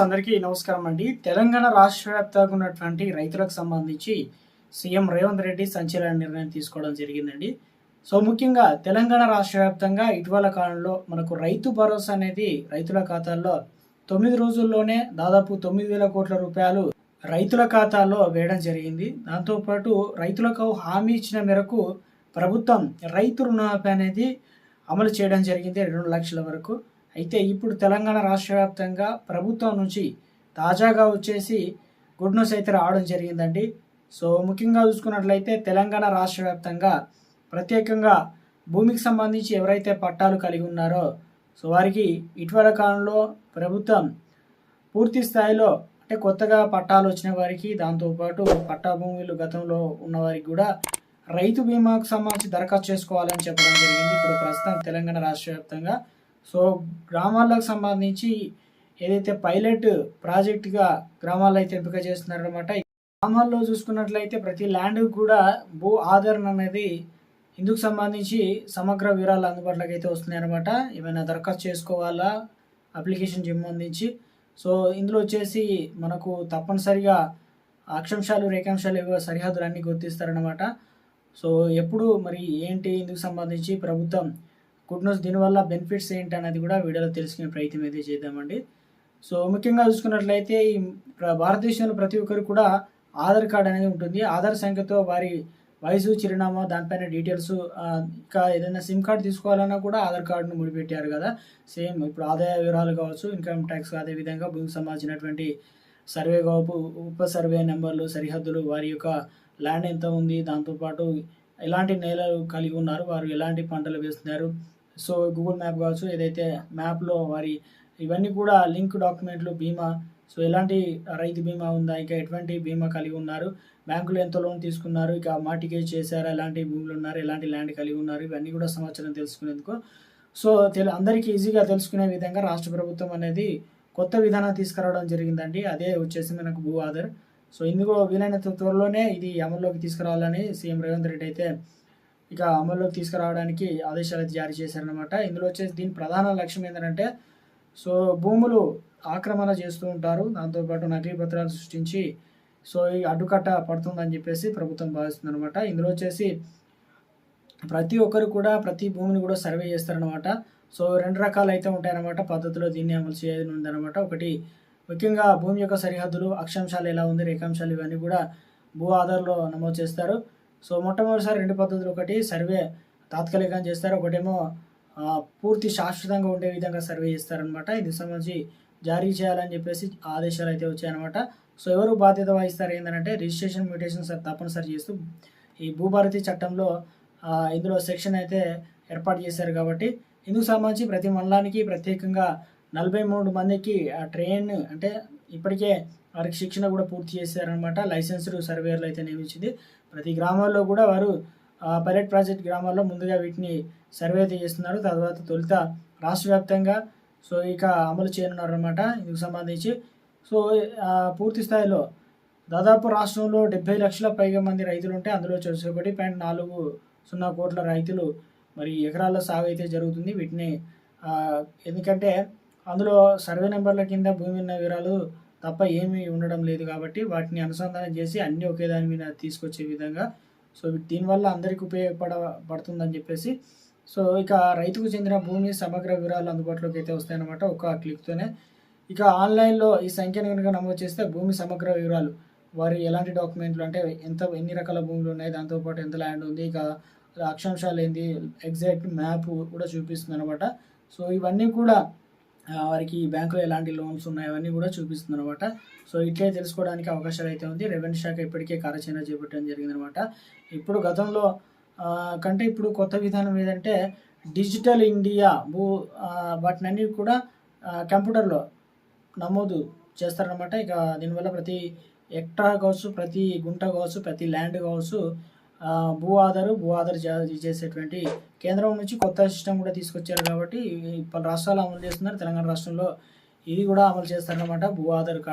అందరికీ నమస్కారం అండి. తెలంగాణ రాష్ట్ర వ్యాప్తంగా ఉన్నటువంటి రైతులకు సంబంధించి సీఎం రేవంత్ రెడ్డి సంచలన నిర్ణయం తీసుకోవడం జరిగిందండి. సో ముఖ్యంగా తెలంగాణ రాష్ట్ర వ్యాప్తంగా ఇటీవల కాలంలో మనకు రైతు భరోసా అనేది రైతుల ఖాతాల్లో తొమ్మిది రోజుల్లోనే దాదాపు తొమ్మిది వేల కోట్ల రూపాయలు రైతుల ఖాతాలో వేయడం జరిగింది. దాంతోపాటు రైతులకు హామీ ఇచ్చిన మేరకు ప్రభుత్వం రైతు రుణమాఫీ అనేది అమలు చేయడం జరిగింది. రెండు లక్షల వరకు. అయితే ఇప్పుడు తెలంగాణ రాష్ట్ర వ్యాప్తంగా ప్రభుత్వం నుంచి తాజాగా వచ్చేసి గుడ్ న్యూస్ అయితే రావడం జరిగిందండి. సో ముఖ్యంగా చూసుకున్నట్లయితే తెలంగాణ రాష్ట్ర వ్యాప్తంగా ప్రత్యేకంగా భూమికి సంబంధించి ఎవరైతే పట్టాలు కలిగి ఉన్నారో సో వారికి ఇటీవల కాలంలో ప్రభుత్వం పూర్తి స్థాయిలో అంటే కొత్తగా పట్టాలు వచ్చిన వారికి దాంతోపాటు పట్టా భూములు గతంలో ఉన్నవారికి కూడా రైతు బీమాకు సంబంధించి దరఖాస్తు చేసుకోవాలని చెప్పడం జరిగింది. ఇప్పుడు ప్రస్తుతం తెలంగాణ రాష్ట్ర వ్యాప్తంగా సో గ్రామాలకు సంబంధించి ఏదైతే పైలట్ ప్రాజెక్టుగా గ్రామాల్లో అయితే ఎంపిక చేస్తున్నారనమాట గ్రామాల్లో చూసుకున్నట్లయితే ప్రతి ల్యాండ్ కూడా భూ ఆదరణ అనేది ఇందుకు సంబంధించి సమగ్ర వివరాలు అందుబాటులోకి అయితే వస్తున్నాయి అనమాట ఏమైనా దరఖాస్తు చేసుకోవాలా? అప్లికేషన్ సంబంధించి సో ఇందులో వచ్చేసి మనకు తప్పనిసరిగా అక్షాంశాలు రేఖాంశాలు ఇవ్వ సరిహద్దులు అన్నీ గుర్తిస్తారనమాట సో ఎప్పుడు మరి ఏంటి ఇందుకు సంబంధించి ప్రభుత్వం గుడ్ న్యూస్ దీనివల్ల బెనిఫిట్స్ ఏంటి అనేది కూడా వీడియోలో తెలుసుకునే ప్రయత్నం అయితే చేద్దామండి. సో ముఖ్యంగా చూసుకున్నట్లయితే ఈ భారతదేశంలో ప్రతి ఒక్కరు కూడా ఆధార్ కార్డ్ అనేది ఉంటుంది. ఆధార్ సంఖ్యతో వారి వయసు చిరునామా దానిపైన డీటెయిల్స్ ఇంకా ఏదైనా సిమ్ కార్డ్ తీసుకోవాలన్నా కూడా ఆధార్ కార్డును ముడిపెట్టారు కదా. సేమ్ ఇప్పుడు ఆదాయ వివరాలు కావచ్చు ఇన్కమ్ ట్యాక్స్ అదేవిధంగా భూమికి సంబంధించినటువంటి సర్వే కావచ్చు ఉప సర్వే నెంబర్లు సరిహద్దులు వారి యొక్క ల్యాండ్ ఎంత ఉంది దాంతోపాటు ఎలాంటి నేలలు కలిగి ఉన్నారు వారు ఎలాంటి పంటలు వేస్తున్నారు. సో గూగుల్ మ్యాప్ కావచ్చు ఏదైతే మ్యాప్లో వారి ఇవన్నీ కూడా లింక్ డాక్యుమెంట్లు బీమా సో ఎలాంటి రైతు బీమా ఉందా ఇంకా ఎటువంటి బీమా కలిగి ఉన్నారు బ్యాంకులో ఎంత లోన్ తీసుకున్నారు ఇక మార్టిగేజ్ చేశారా ఎలాంటి భూములు ఉన్నారు ఎలాంటి ల్యాండ్ కలిగి ఉన్నారు ఇవన్నీ కూడా సమాచారం తెలుసుకునేందుకు. సో తెలు అందరికీ ఈజీగా తెలుసుకునే విధంగా రాష్ట్ర ప్రభుత్వం అనేది కొత్త విధానం తీసుకురావడం జరిగిందండి. అదే వచ్చేసి మనకు భూ ఆధార్. సో ఇందుకు వీలైనంత త్వరలోనే ఇది అమల్లోకి తీసుకురావాలని సీఎం రేవంత్ రెడ్డి అయితే ఇక అమల్లోకి తీసుకురావడానికి ఆదేశాలు అయితే జారీ చేశారనమాట ఇందులో వచ్చేసి దీని ప్రధాన లక్ష్యం ఏంటంటే సో భూములు ఆక్రమణ చేస్తూ ఉంటారు. దాంతోపాటు నకిలీ పత్రాలు సృష్టించి సో ఈ అడ్డుకట్ట పడుతుందని చెప్పేసి ప్రభుత్వం భావిస్తుంది అనమాట ఇందులో వచ్చేసి ప్రతి ఒక్కరు కూడా ప్రతి భూమిని కూడా సర్వే చేస్తారనమాట సో రెండు రకాలు అయితే ఉంటాయన్నమాట పద్ధతిలో దీన్ని అమలు చేయనుందనమాట ఒకటి ముఖ్యంగా భూమి యొక్క సరిహద్దులు అక్షాంశాలు ఎలా ఉంది రేఖాంశాలు ఇవన్నీ కూడా భూ ఆధార్లో నమోదు చేస్తారు. సో మొట్టమొదటిసారి రెండు పద్ధతులు ఒకటి సర్వే తాత్కాలికంగా చేస్తారు. ఒకటేమో పూర్తి శాశ్వతంగా ఉండే విధంగా సర్వే చేస్తారనమాట ఇది సంబంధించి జారీ చేయాలని చెప్పేసి ఆదేశాలు అయితే వచ్చాయన్నమాట. సో ఎవరు బాధ్యత వహిస్తారు ఏంటంటే రిజిస్ట్రేషన్ మ్యూటేషన్ సార్ తప్పనిసరి చేస్తూ ఈ భూభారతి చట్టంలో ఇందులో సెక్షన్ అయితే ఏర్పాటు చేశారు కాబట్టి ఇందుకు సంబంధించి ప్రతి మండలానికి ప్రత్యేకంగా నలభై మూడు మందికి ఆ ట్రైన్ అంటే ఇప్పటికే వారికి శిక్షణ కూడా పూర్తి చేశారనమాట లైసెన్స్డ్ సర్వేయర్లు అయితే నియమించింది. ప్రతి గ్రామాల్లో కూడా వారు పైలట్ ప్రాజెక్ట్ గ్రామాల్లో ముందుగా వీటిని సర్వే అయితే చేస్తున్నారు. తర్వాత తొలుత రాష్ట్ర వ్యాప్తంగా సో ఇక అమలు చేయనున్నారు అనమాట ఇందుకు సంబంధించి సో పూర్తి స్థాయిలో దాదాపు రాష్ట్రంలో డెబ్బై లక్షల పైగా మంది రైతులు ఉంటే అందులో వచ్చేసి ఒకటి పాయింట్ నాలుగు సున్నా కోట్ల రైతులు మరి ఎకరాల్లో సాగు అయితే జరుగుతుంది. వీటిని ఎందుకంటే అందులో సర్వే నెంబర్ల కింద భూమి ఉన్న వివరాలు తప్ప ఏమీ ఉండడం లేదు కాబట్టి వాటిని అనుసంధానం చేసి అన్నీ ఒకే దాని మీద తీసుకొచ్చే విధంగా. సో దీనివల్ల అందరికీ ఉపయోగపడ పడుతుందని చెప్పేసి. సో ఇక రైతుకు చెందిన భూమి సమగ్ర వివరాలు అందుబాటులోకి అయితే వస్తాయన్నమాట ఒక క్లిక్తోనే. ఇక ఆన్లైన్లో ఈ సంఖ్యను కనుక నమోదు చేస్తే భూమి సమగ్ర వివరాలు వారి ఎలాంటి డాక్యుమెంట్లు అంటే ఎంత ఎన్ని రకాల భూములు ఉన్నాయి దాంతోపాటు ఎంత ల్యాండ్ ఉంది ఇక అక్షాంశాలు ఏంది ఎగ్జాక్ట్ మ్యాప్ కూడా చూపిస్తుంది అనమాట సో ఇవన్నీ కూడా వారికి బ్యాంకులో ఎలాంటి లోన్స్ ఉన్నాయి అవన్నీ కూడా చూపిస్తుంది అనమాట సో ఇట్లే తెలుసుకోవడానికి అవకాశాలు అయితే ఉంది. రెవెన్యూ శాఖ ఇప్పటికే కార్యాచరణ చేపట్టడం జరిగింది అనమాట ఇప్పుడు గతంలో కంటే ఇప్పుడు కొత్త విధానం ఏదంటే డిజిటల్ ఇండియా భూ వాటినన్నీ కూడా కంప్యూటర్లో నమోదు చేస్తారనమాట ఇక దీనివల్ల ప్రతి ఎక్టా కావచ్చు ప్రతి గుంట కావచ్చు ప్రతి ల్యాండ్ కావచ్చు భూ ఆధారు భూ ఆధార్ చేసేటువంటి కేంద్రం నుంచి కొత్త సిస్టమ్ కూడా తీసుకొచ్చారు కాబట్టి పలు రాష్ట్రాలు అమలు చేస్తున్నారు. తెలంగాణ రాష్ట్రంలో ఇది కూడా అమలు చేస్తారన్నమాట భూ ఆధార్ కార్డు